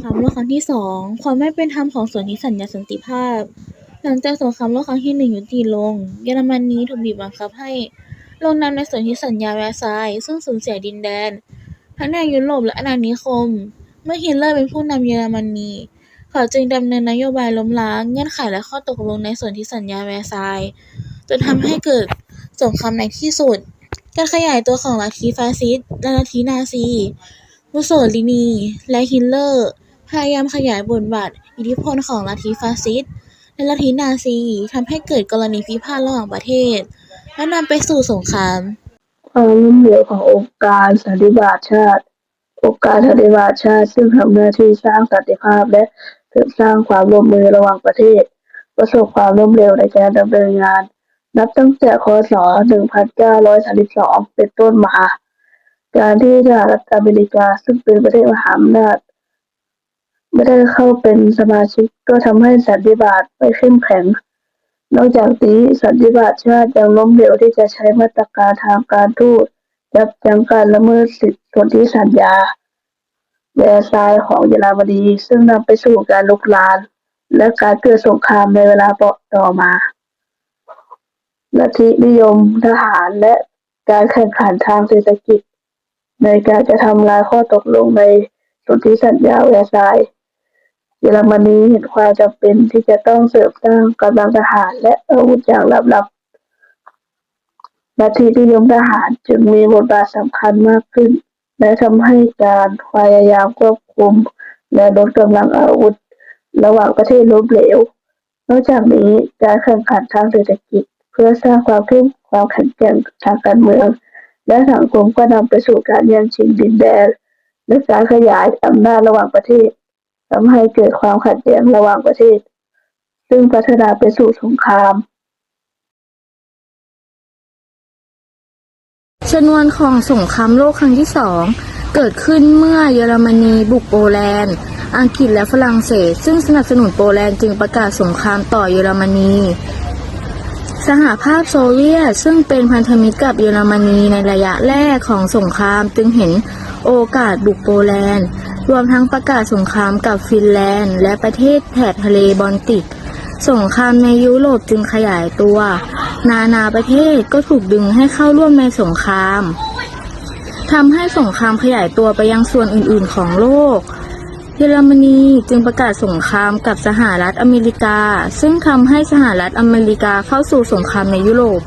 งครามโลกครั้งที่สองความไม่เป็นธรรมของสนธิสัญญาสันติภาพ หลังจากสงครามโลกครั้งที่หนึ่งยุติลง เยอรมนนีถูกบีบบังคับให้ลงนามในสนธิสัญญาแวร์ซายน์ซึ่งสูญเสียดินแดน ทั้งในยุโรปและอาณานิคม เมื่อฮิตเลอร์เป็นผู้นำเยอรมนนีเขาจึงดำเนินนโยบายล้มล้างเงื่อนไขและข้อตกลงในสนธิสัญญาแวร์ซายน์จนทำให้เกิดสงครามในที่สุด การขยายตัวของลัทธิฟาสซิสต์และลัทธินาซี มุสโสลินี และฮิตเลอร์ พยายามขยายบทบาทอิทธิพลของลัทธิฟาสซิสต์และลัทธินาซีทำให้เกิดกรณีพิพาทระหว่างประเทศ และนำไปสู่สงคราม ความล้มเหลวขององค์การสันนิบาตชาติ องค์การสันนิบาตชาติ ซึ่งทำหน้าที่สร้างสันติภาพและเสริมสร้างความร่วมมือระหว่างประเทศ ประสบความล้มเหลวในการดำเนินงาน นับตั้งแต่คศ 1932 เป็นต้นมา การที่สหรัฐอเมริกาซึ่งเป็นประเทศมหาอำนาจ ไม่ได้เข้าเป็นสมาชิก ก็ทำให้สันนิบาตไม่เข้มแข็ง นอกจากนี้สันนิบาตชาติยังล้มเหลวที่จะใช้มาตรการทางการทูตยับยั้งการละเมิดสิทธิสนธิสัญญาแวร์ซายน์ของเยอรมนีซึ่งนำไปสู่การลุกลามและการเกิดสงครามในเวลาต่อมาลัทธินิยมทหารและการแข่งขันทางเศรษฐกิจ ในการจะทำลายข้อตกลงในสนธิสัญญาแวร์ซายน์ เยอรมนีเห็นความจำเป็นที่จะต้องเสริมสร้างกำลังทหารและอาวุธอย่างลับๆลัทธินิยมทหารจึงมีบทบาทสำคัญมากขึ้น และทำให้การพยายามควบคุม และลดกำลังอาวุธ ระหว่างประเทศล้มเหลว นอกจากนี้การแข่งขันทางเศรษฐกิจ เพื่อสร้างความเข้มความแข็งแกร่งทางการเมือง และสังคมก็นำไปสู่การแย่งชิงดินแดนและการขยายอำนาจระหว่างประเทศ ทำให้เกิดความขัดแย้งระหว่างประเทศ ซึ่งพัฒนาไปสู่สงครามชนวนของสงครามโลกครั้งที่สองเกิดขึ้นเมื่อเยอรมนีบุกโปแลนด์ อังกฤษและฝรั่งเศส ซึ่งสนับสนุนโปแลนด์จึงประกาศสงครามต่อเยอรมนี สหภาพโซเวียตซึ่งเป็นพันธมิตรกับเยอรมนีในระยะแรกของสงครามจึงเห็นโอกาสบุกโปแลนด์ รวมทั้งประกาศสงครามกับฟินแลนด์ และประเทศแถบทะเลบอลติก สงครามในยุโรปจึงขยายตัว นานาประเทศก็ถูกดึงให้เข้าร่วมในสงครามทำให้สงครามขยายตัวไปยังส่วนอื่นๆของโลก เยอรมนีจึงประกาศสงครามกับสหรัฐอเมริกา ซึ่งทำให้สหรัฐอเมริกาเข้าสู่สงครามในยุโรป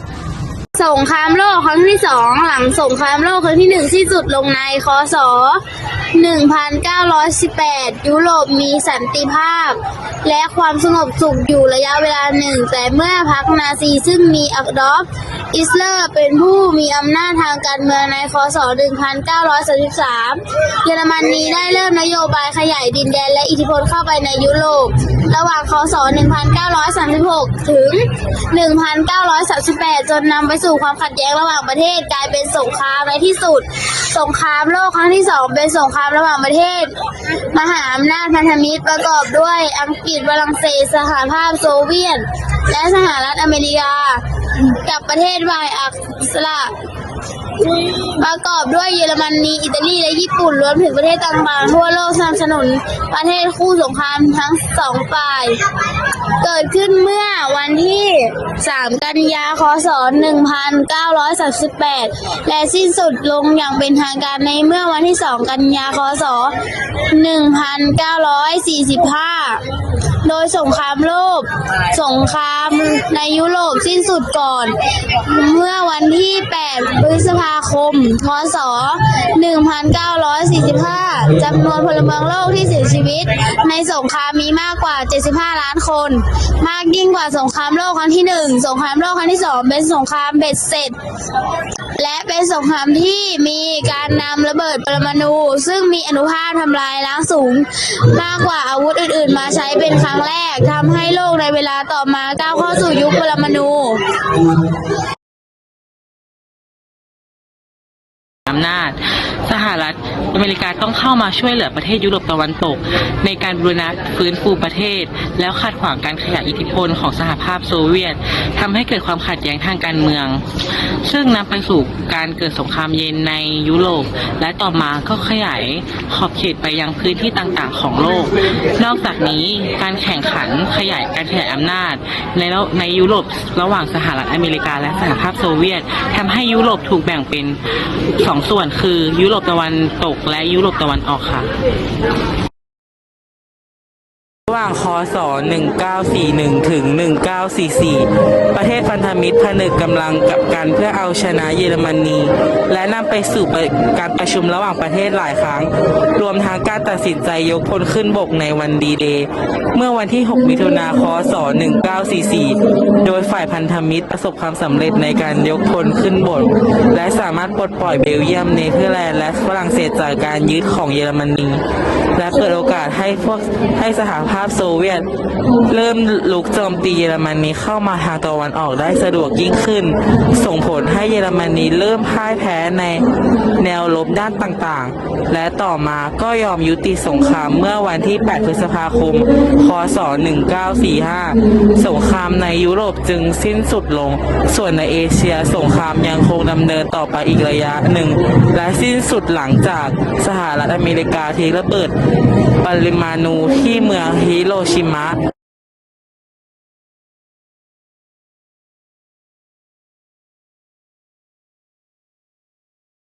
สงครามโลกครั้งที่สองหลังสงครามโลกครั้งที่หนึ่งที่สุดลงในคศ1918 ยุโรปมีสันติภาพ และความสงบสุขอยู่ระยะเวลาหนึ่ง แต่เมื่อพรรคนาซีซึ่งมีอัดอฟ อิสเลอร์เป็นผู้มีอำนาจทางการเมืองในคศ 1933 เยอรมนนีได้เริ่มนโยบายขยายดินแดนและอิทธิพลเข้าไปในยุโรป ระหว่างคศ 1936 ถึง 1938 จนนำไปสู่ความขัดแย้งระหว่างประเทศกลายเป็นสงครามในที่สุด สงครามโลกครั้งที่สองเป็นสงครามระหว่างประเทศ มหาอำนาจพันธมิตรประกอบด้วยอังกฤษฝรั่งเศสสหภาพโซเวียตและสหรัฐอเมริกา กับประเทศวายอักษระประกอบด้วยเยอรมนีอิตาลีและญี่ปุ่นรวมถึงประเทศต่างๆทั่วโลกสนับสนุนประเทศคู่สงครามทั้งสองฝ่าย เกิดขึ้นเมื่อวันที่ 3 กันยาคศ 1938 และสิ้นสุดลงอย่างเป็นทางการในเมื่อวันที่ 2 กันยาคศ 1945 โดยสงครามโลก สงครามในยุโรปสิ้นสุดก่อน เมื่อวันที่ 8 พฤษภาคม พศ 1945 จำนวนพลเมืองโลกที่เสียชีวิต ในสงครามมีมากกว่า 75 ล้านคน มากยิ่งกว่าสงครามโลกครั้งที่ 1 สงครามโลกครั้งที่ 2 เป็นสงครามเบ็ดเสร็จ และเป็นสงครามที่มีการนำระเบิดปรมาณูซึ่งมีอนุภาคทำลายล้างสูง มากกว่าอาวุธอื่น ๆ มาใช้เป็นครั้ง้งแรกทำให้โลกในเวลาต่อมาก้าวเข้าสู่ยุคปรมาณูำนาจ สหรัฐอเมริกาต้องเข้ามาช่วยเหลือประเทศยุโรปตะวันตก ในการบูรณะฟื้นฟูประเทศ แล้วขัดขวางการขยายอิทธิพลของสหภาพโซเวียตทำให้เกิดความขัดแย้งทางการเมือง ซึ่งนำไปสู่การเกิดสงครามเย็นในยุโรป และต่อมาก็ขยายขอบเขตไปยังพื้นที่ต่างๆ ของโลก นอกจากนี้การแข่งขันขยายการขยายอำนาจ ในในยุโรประหว่างสหรัฐอเมริกาและสหภาพโซเวียตทำให้ยุโรปถูกแบ่งเป็นสองส่วนคือยุโรปตะวันตกและยุโรปตะวันออกค่ะ ระหว่างคศ 1941 ถึง 1944 ประเทศพันธมิตรผนึกกำลังกับกันเพื่อเอาชนะเยอรมนี และนำไปสู่การประชุมระหว่างประเทศหลายครั้ง รวมทั้งการตัดสินใจยกพลขึ้นบกในวันดีเดย์เมื่อวันที่ 6 มิถุนาคศ 1944 โดยฝ่ายพันธมิตรประสบความสำเร็จในการยกพลขึ้นบก และสามารถปลดปล่อยเบลเยียมเนเธอร์แลนด์และฝรั่งเศสจากการยึดของเยอรมนี และเปิดโอกาสให้พวกให้สหภาพาพโซเวียต เริ่มลุกโจมตีเยอรมนีเข้ามาทางตะวันออกได้สะดวกยิ่งขึ้น ส่งผลให้เยอรมนีเริ่มพ่ายแพ้ในแนวรบด้านต่างๆ และต่อมาก็ยอมยุติสงครามเมื่อวันที่ 8 พฤษภาคม คศ 1945 สงครามในยุโรปจึงสิ้นสุดลง ส่วนในเอเชียสงครามยังคงดำเนินต่อไปอีกระยะหนึ่ง และสิ้นสุดหลังจากสหรัฐอเมริกาทิ้งระเบิดปริมาณูที่เมืองฮิโรชิมะ